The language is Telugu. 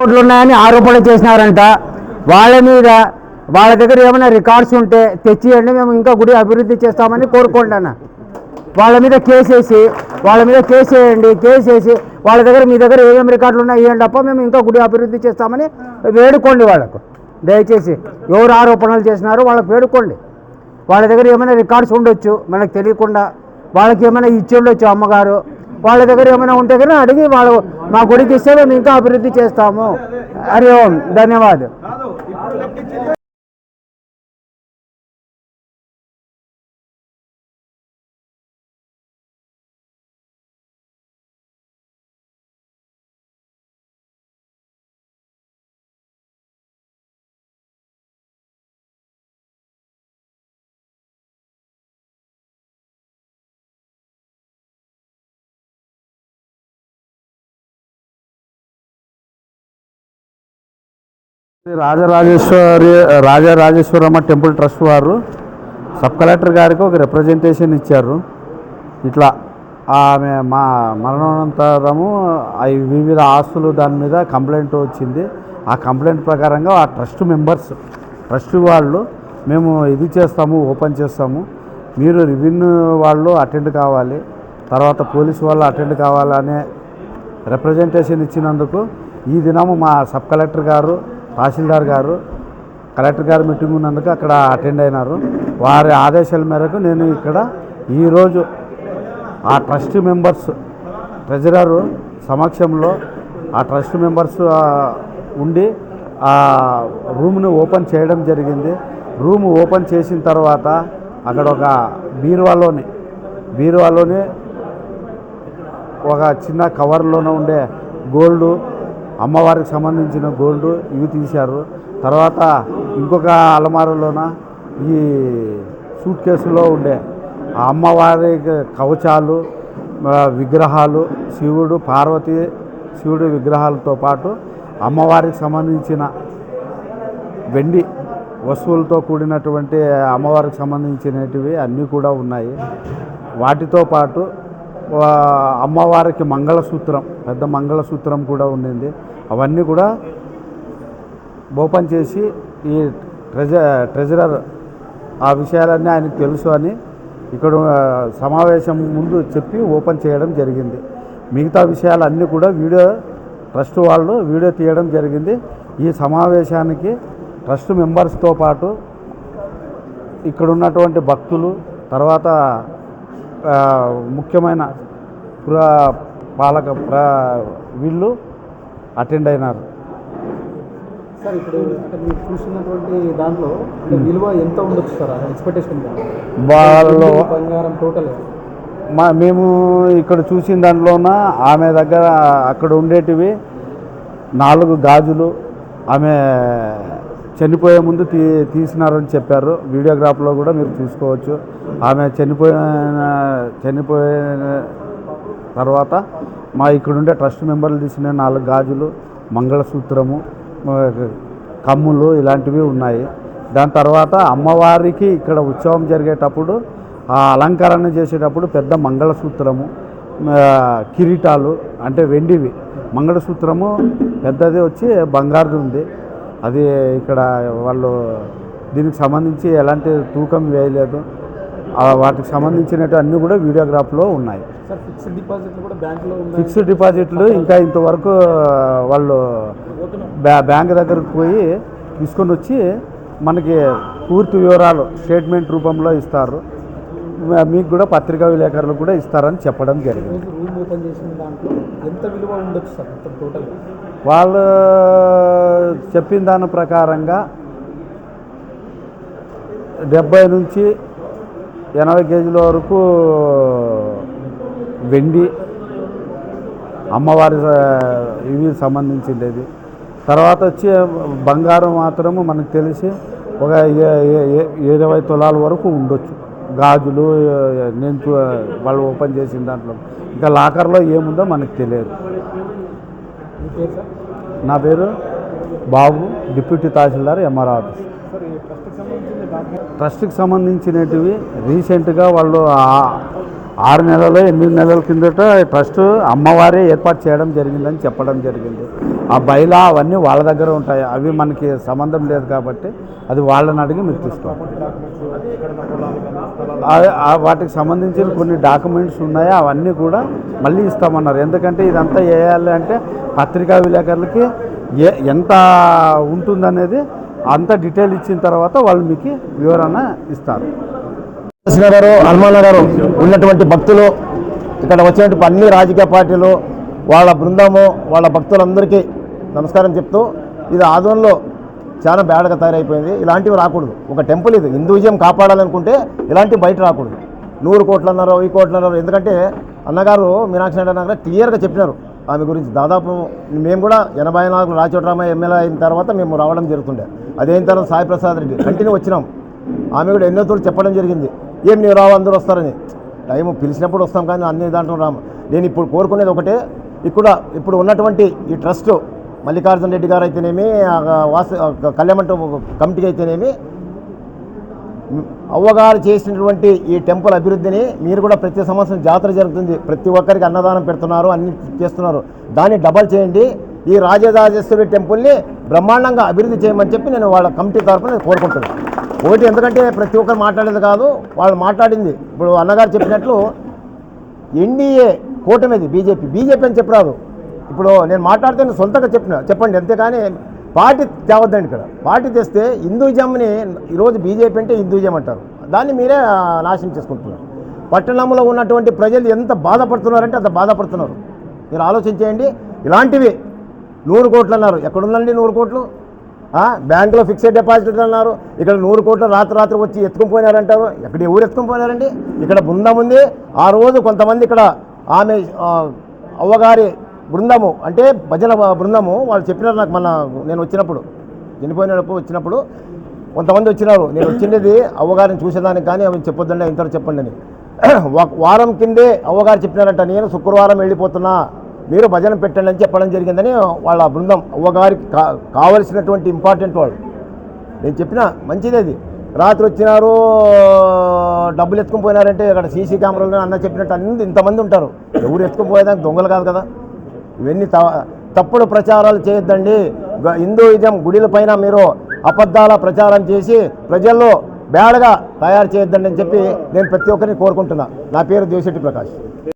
కోట్లు ఉన్నాయని ఆరోపణలు చేసినారంట. వాళ్ళ మీద వాళ్ళ దగ్గర ఏమైనా రికార్డ్స్ ఉంటే తెచ్చియండి మేము ఇంకా గుడి అభివృద్ధి చేస్తామని కోరుకోండి అన్న వాళ్ళ మీద కేసేసి వాళ్ళ మీద కేసు వేయండి కేసు వేసి వాళ్ళ దగ్గర మీ దగ్గర ఏమేమి రికార్డులు ఉన్నాయి ఇవ్వండి తప్ప మేము ఇంకా గుడి అభివృద్ధి చేస్తామని వేడుకోండి వాళ్ళకు. దయచేసి ఎవరు ఆరోపణలు చేసినారో వాళ్ళకు వేడుకోండి. వాళ్ళ దగ్గర ఏమైనా రికార్డ్స్ ఉండొచ్చు మనకు తెలియకుండా. వాళ్ళకి ఏమైనా ఇచ్చి ఉండొచ్చు అమ్మగారు వాళ్ళ దగ్గర ఏమైనా ఉంటే కనుక అడిగి వాళ్ళు మా గుడికి ఇస్తే మేము ఇంకా అభివృద్ధి చేస్తాము. హరి ఓం. ధన్యవాదాలు. రాజరాజేశ్వరి రాజరాజేశ్వరమ్మ టెంపుల్ ట్రస్ట్ వారు సబ్ కలెక్టర్ గారికి ఒక రిప్రజెంటేషన్ ఇచ్చారు. ఇట్లా ఆమె మా మరణానంతరము అవి వివిధ ఆస్తులు దాని మీద కంప్లైంట్ వచ్చింది. ఆ కంప్లైంట్ ప్రకారంగా ఆ ట్రస్ట్ మెంబర్స్ ట్రస్ట్ వాళ్ళు మేము ఇది చేస్తాము ఓపెన్ చేస్తాము. మీరు రెవెన్యూ వాళ్ళు అటెండ్ కావాలి. తర్వాత పోలీసు వాళ్ళు అటెండ్ కావాలనే రిప్రజెంటేషన్ ఇచ్చినందుకు ఈ దినము మా సబ్ కలెక్టర్ గారు తహసీల్దార్ గారు కలెక్టర్ గారు మీటింగ్ ఉన్నందుకు అక్కడ అటెండ్ అయినారు. వారి ఆదేశాల మేరకు నేను ఇక్కడ ఈరోజు ఆ ట్రస్ట్ మెంబర్స్ ట్రెజరర్ సమక్షంలో ఆ ట్రస్ట్ మెంబర్స్ ఉండి ఆ రూమ్ని ఓపెన్ చేయడం జరిగింది. రూమ్ ఓపెన్ చేసిన తర్వాత అక్కడ ఒక బీరువాలోని బీరువాలోని ఒక చిన్న కవర్లోనే ఉండే గోల్డ్ అమ్మవారికి సంబంధించిన గోల్డ్ ఇవి తీశారు. తర్వాత ఇంకొక అలమారలోన ఈ సూట్ కేసులో ఉండే ఆ అమ్మవారి కవచాలు విగ్రహాలు శివుడు పార్వతి శివుడు విగ్రహాలతో పాటు అమ్మవారికి సంబంధించిన వెండి వస్తువులతో కూడినటువంటి అమ్మవారికి సంబంధించినటివి అన్నీ కూడా ఉన్నాయి. వాటితో పాటు అమ్మవారికి మంగళసూత్రం పెద్ద మంగళసూత్రం కూడా ఉండింది. అవన్నీ కూడా ఓపెన్ చేసి ఈ ట్రెజ ట్రెజరర్ ఆ విషయాలన్నీ ఆయనకు తెలుసు అని ఇక్కడ సమావేశం ముందు చెప్పి ఓపెన్ చేయడం జరిగింది. మిగతా విషయాలన్నీ కూడా వీడియో ట్రస్ట్ వాళ్ళు వీడియో తీయడం జరిగింది. ఈ సమావేశానికి ట్రస్ట్ మెంబర్స్తో పాటు ఇక్కడ ఉన్నటువంటి భక్తులు తర్వాత ముఖ్యమైన పుర పాలక ప్ర వీళ్ళు అటెండ్ అయినారు. సార్ ఇప్పుడు అంటే మీరు చూసినటువంటి దాంట్లో విలువ ఎంత ఉండొచ్చు సార్? ఎక్స్పెక్టేషన్ వాళ్ళు బంగారం టోటల్ మా మేము ఇక్కడ చూసిన దాంట్లోన ఆమె దగ్గర అక్కడ ఉండేటివి నాలుగు గాజులు ఆమె చనిపోయే ముందు తీ తీసినారని చెప్పారు. వీడియోగ్రాఫ్లో కూడా మీరు చూసుకోవచ్చు. ఆమె చనిపోయిన చనిపోయిన తర్వాత మా ఇక్కడుండే ట్రస్ట్ మెంబర్లు తీసిన నాలుగు గాజులు మంగళసూత్రము కమ్ములు ఇలాంటివి ఉన్నాయి. దాని తర్వాత అమ్మవారికి ఇక్కడ ఉత్సవం జరిగేటప్పుడు ఆ అలంకరణ చేసేటప్పుడు పెద్ద మంగళసూత్రము కిరీటాలు అంటే వెండివి. మంగళసూత్రము పెద్దది వచ్చి బంగారుది ఉంది. అది ఇక్కడ వాళ్ళు దీనికి సంబంధించి ఎలాంటి తూకం వేయలేదు. వాటికి సంబంధించినట్టు అన్నీ కూడా వీడియోగ్రాఫ్లో ఉన్నాయి. సార్ ఫిక్స్డ్ డిపాజిట్లు కూడా బ్యాంకులో ఫిక్స్డ్ డిపాజిట్లు ఇంకా ఇంతవరకు వాళ్ళు బ్యా బ్యాంక్ దగ్గరకు పోయి తీసుకొని వచ్చి మనకి పూర్తి వివరాలు స్టేట్మెంట్ రూపంలో ఇస్తారు. మీకు కూడా పత్రికా విలేకరులు కూడా ఇస్తారని చెప్పడం జరిగింది. రూమ్ ఓపెన్ చేసిన దాంట్లో ఎంత విలువ ఉండొచ్చు సార్ టోటల్? వాళ్ళు చెప్పిన దాని ప్రకారంగా డెబ్బై నుంచి ఎనభై కేజీల వరకు వెండి అమ్మవారి ఇవి సంబంధించిండేది. తర్వాత వచ్చి బంగారం మాత్రము మనకు తెలిసి ఒక ఏ- ఇరవై తులాల వరకు ఉండొచ్చు. గాజులు నేను వాళ్ళు ఓపెన్ చేసిన దాంట్లో. ఇంకా లాకర్లో ఏముందో మనకు తెలియదు. నా పేరు Babu deputy tahsildar MR office. ట్రస్ట్కి సంబంధించినటివి రీసెంట్గా వాళ్ళు ఆరు నెలలు ఎనిమిది నెలల కిందట ట్రస్ట్ అమ్మవారే ఏర్పాటు చేయడం జరిగిందని చెప్పడం జరిగింది. ఆ బయలా అవన్నీ వాళ్ళ దగ్గర ఉంటాయి. అవి మనకి సంబంధం లేదు కాబట్టి అది వాళ్ళని అడిగి మీరు తీసుకోవాలి వాటికి సంబంధించిన కొన్ని డాక్యుమెంట్స్ ఉన్నాయి? అవన్నీ కూడా మళ్ళీ ఇస్తామన్నారు. ఎందుకంటే ఇదంతా వేయాలి అంటే పత్రికా విలేకరులకి ఏ ఎంత ఉంటుందనేది అంత డీటెయిల్ ఇచ్చిన తర్వాత వాళ్ళు మీకు వివరణ ఇస్తారు. నగరు హనుమాన్ నగరు ఉన్నటువంటి భక్తులు ఇక్కడ వచ్చినటువంటి అన్ని రాజకీయ పార్టీలు వాళ్ళ బృందము వాళ్ళ భక్తులందరికీ నమస్కారం చెప్తూ ఇది ఆధ్వర్యంలో చాలా బ్యాడ్గా తయారైపోయింది. ఇలాంటివి రాకూడదు. ఒక టెంపుల్ ఇది. హిందూయిజం కాపాడాలనుకుంటే ఇలాంటివి బయట రాకూడదు. నూరు కోట్లు అన్నారు వెయ్యి కోట్లు అన్నారు ఎందుకంటే అన్నగారు మీనాక్షి నాయుడు అన్నగారు క్లియర్గా చెప్పినారు ఆమె గురించి. దాదాపు మేము కూడా ఎనభై నాలుగు రాచోట్రామయ్య ఎమ్మెల్యే అయిన తర్వాత మేము రావడం జరుగుతుండే. అదేం తర్వాత సాయి ప్రసాద్ రెడ్డి. కంటిన్యూ వచ్చినాం. ఆమె కూడా ఎన్నో తోడు చెప్పడం జరిగింది. ఏం నీవు రావు అందరూ వస్తారని. టైం పిలిచినప్పుడు వస్తాం కానీ అన్ని దాంట్లో రాము. నేను ఇప్పుడు కోరుకునేది ఒకటే. ఇక్కడ ఇప్పుడు ఉన్నటువంటి ఈ ట్రస్ట్ మల్లికార్జున రెడ్డి గారు అయితేనేమి ఆ వాసు ఆ కమిటీ అయితేనేమి అవ్వగారు చేసినటువంటి ఈ టెంపుల్ అభివృద్ధిని మీరు కూడా ప్రతి సంవత్సరం జాతర జరుగుతుంది. ప్రతి ఒక్కరికి అన్నదానం పెడుతున్నారు అన్ని చేస్తున్నారు. దాన్ని డబల్ చేయండి. ఈ రాజరాజేశ్వరి టెంపుల్ని బ్రహ్మాండంగా అభివృద్ధి చేయమని చెప్పి నేను వాళ్ళ కమిటీ తరఫున నేను కోరుకుంటున్నాను ఒకటి ఎందుకంటే ప్రతి ఒక్కరు మాట్లాడేది కాదు వాళ్ళు మాట్లాడింది. ఇప్పుడు అన్నగారు చెప్పినట్లు ఎన్డీఏ కూటమిది బీజేపీ. బీజేపీ అని చెప్పరాదు. ఇప్పుడు నేను మాట్లాడితే నేను సొంతంగా చెప్పిన చెప్పండి. అంతేకాని పార్టీ తేవద్దండి ఇక్కడ. పార్టీ తెస్తే హిందూజంని ఈరోజు బీజేపీ అంటే హిందూజం అంటారు. దాన్ని మీరే నాశనం చేసుకుంటున్నారు. పట్టణంలో ఉన్నటువంటి ప్రజలు ఎంత బాధపడుతున్నారంటే అంత బాధపడుతున్నారు. మీరు ఆలోచించేయండి. ఇలాంటివి నూరు కోట్లు అన్నారు. ఎక్కడుందండి నూరు కోట్లు? బ్యాంకులో ఫిక్స్డ్ డిపాజిట్ అన్నారు. ఇక్కడ నూరు కోట్లు రాత్రి రాత్రి వచ్చి ఎత్తుకుని పోయినారంటారు ఎక్కడ ఎవరు ఎత్తుకుని పోయినారండి ఇక్కడ బృందం ఉంది. ఆ రోజు కొంతమంది ఇక్కడ ఆమె అవ్వగారి బృందము అంటే భజన బృందము వాళ్ళు చెప్పినారు నాకు మన నేను వచ్చినప్పుడు. చనిపోయినప్పుడు వచ్చినప్పుడు కొంతమంది వచ్చినారు. నేను వచ్చినది అవ్వగారిని చూసేదానికి కానీ అవి చెప్పొద్దండి ఇంతవరకు చెప్పండి అని. వారం కిందే అవ్వగారు చెప్పినారంట నేను శుక్రవారం వెళ్ళిపోతున్నా మీరు భజన పెట్టండి అని చెప్పడం జరిగిందని వాళ్ళ బృందం అవ్వగారికి కా కావలసినటువంటి ఇంపార్టెంట్ వాళ్ళు. నేను చెప్పిన మంచిదే అది రాత్రి వచ్చినారు డబ్బులు ఎత్తుకుని పోయినారంటే అక్కడ సీసీ కెమెరాలు అన్న చెప్పినట్టు అన్ని ఇంతమంది ఉంటారు. ఎవరు ఎత్తుకుని పోయేదానికి దొంగలు కాదు కదా. ఇవన్నీ త- తప్పుడు ప్రచారాలు చేయొద్దండి. గ- హిందూయిజం గుడిల పైన మీరు అబద్ధాల ప్రచారం చేసి ప్రజల్లో బ్యాడ్గా తయారు చేయొద్దండి అని చెప్పి నేను ప్రతి ఒక్కరిని కోరుకుంటున్నా. నా పేరు దేవిశెట్టి ప్రకాష్.